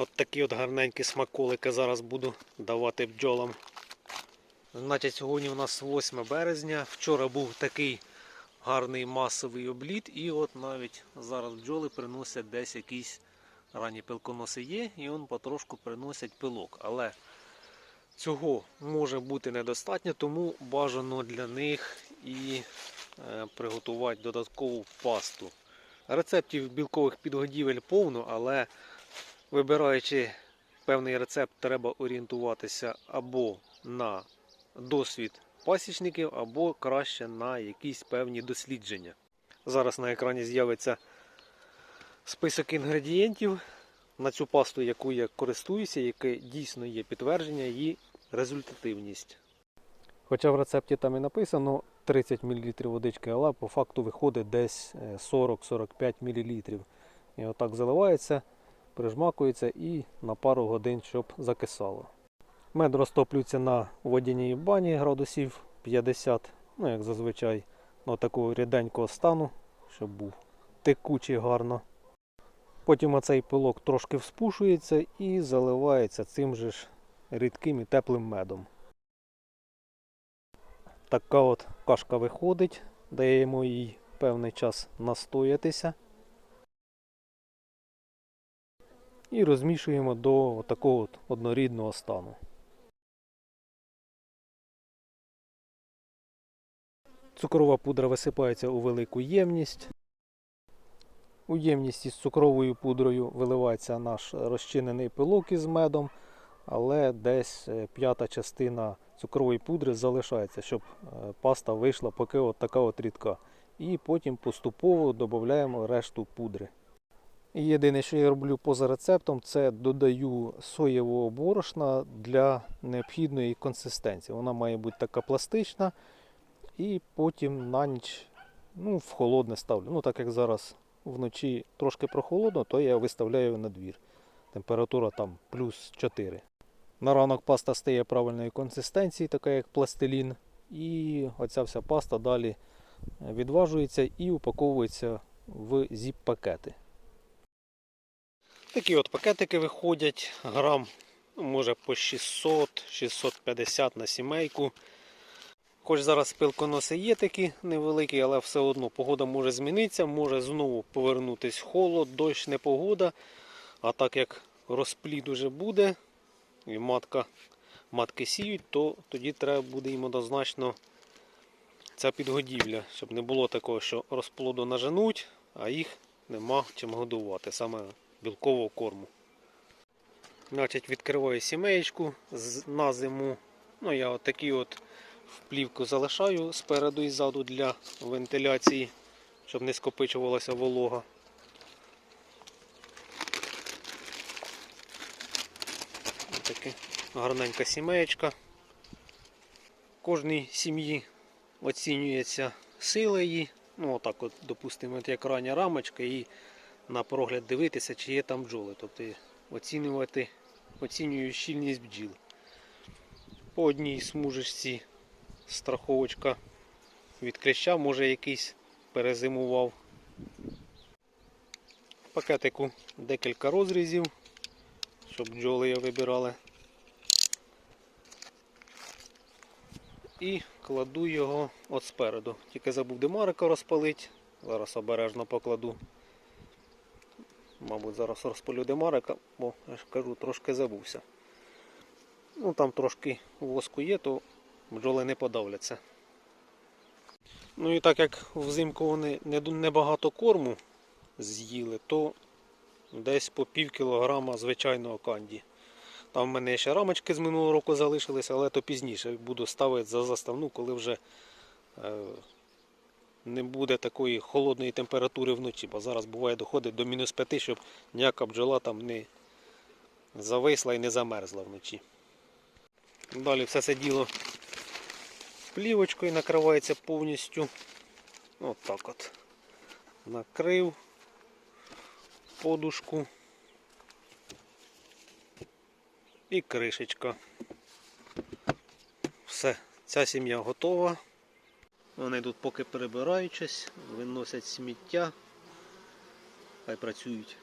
От такі от гарненькі смаколики зараз буду давати бджолам. Значить, сьогодні у нас 8 березня. Вчора був такий гарний масовий обліт, і от навіть зараз бджоли приносять десь якісь ранні пилконоси є, і он потрошку приносять пилок. Але цього може бути недостатньо, тому бажано для них і е, приготувати додаткову пасту. Рецептів білкових підгодівель повно, але вибираючи певний рецепт, треба орієнтуватися або на досвід пасічників, або краще на якісь певні дослідження. Зараз на екрані з'явиться список інгредієнтів на цю пасту, яку я користуюся, яке дійсно є підтвердження її результативність. Хоча в рецепті там і написано 30 мл водички, але по факту виходить десь е, 40-45 мл. І отак заливається, прижмакується і на пару годин, щоб закисало. Мед розтоплюється на водяній бані градусів 50, ну як зазвичай, ну, такого ріденького стану, щоб був текучий гарно. Потім оцей пилок трошки вспушується і заливається цим же ж рідким і теплим медом. Така от кашка виходить, даємо їй певний час настоятися. І розмішуємо до такого от однорідного стану. Цукрова пудра висипається у велику ємність. У ємність із цукровою пудрою виливається наш розчинений пилок із медом, але десь е, п'ята частина цукрової пудри залишається, щоб е, паста вийшла поки от така от рідка. І потім поступово додаємо решту пудри. Єдине, що я роблю поза рецептом, це додаю соєвого борошна для необхідної консистенції. Вона має бути така пластична. І потім на ніч ну, в холодне ставлю. Ну, так як зараз вночі трошки прохолодно, то я виставляю на двір. Температура там плюс 4. На ранок паста стає правильної консистенції, така як пластилін. І оця вся паста далі відважується і упаковується в зіп-пакети. Такі от пакетики виходять грам, ну, може по 600-650 на сімейку. Хоч зараз пилконоси є такі невеликі, але все одно погода може змінитися, може знову повернутись холод, дощ, непогода. А так як розплід уже буде і матка, матки сіють, то тоді треба буде їм однозначно ця підгодівля, щоб не було такого, що розплоду наженуть, а їх нема чим годувати, саме білкового корму. Значить, відкриваю сімеєчку на зиму. Ну, я от такі от в плівку залишаю спереду і ззаду для вентиляції, щоб не скопичувалася волога. Ось Така гарненька сімеєчка. Кожній сім'ї оцінюється сила її. Ну, отак от, допустимо, як рання рамочка і на прогляд дивитися, чи є там бджоли. Тобто оцінювати, оцінюю щільність бджіл. По одній смужечці страховочка від клеща, може якийсь перезимував. В пакетику декілька розрізів, щоб бджоли його вибирали. І кладу його от спереду. Тільки забув демарика розпалити. Зараз обережно покладу. Мабуть, зараз розпалю демарика, бо я ж кажу, трошки забувся. Ну там трошки воску є, то бджоли не подавляться. Ну і так як взимку вони небагато корму з'їли, то десь по пів кілограма звичайного канді. Там в мене ще рамочки з минулого року залишилися, але то пізніше буду ставити за заставну, коли вже е, не буде такої холодної температури вночі, бо зараз буває доходить до мінус 5, щоб ніяка бджола там не зависла і не замерзла вночі. Далі все це діло плівочкою накривається повністю. От так от. Накрив подушку і кришечка. Все, ця сім'я готова. Вони тут поки перебираючись, виносять сміття. Хай працюють.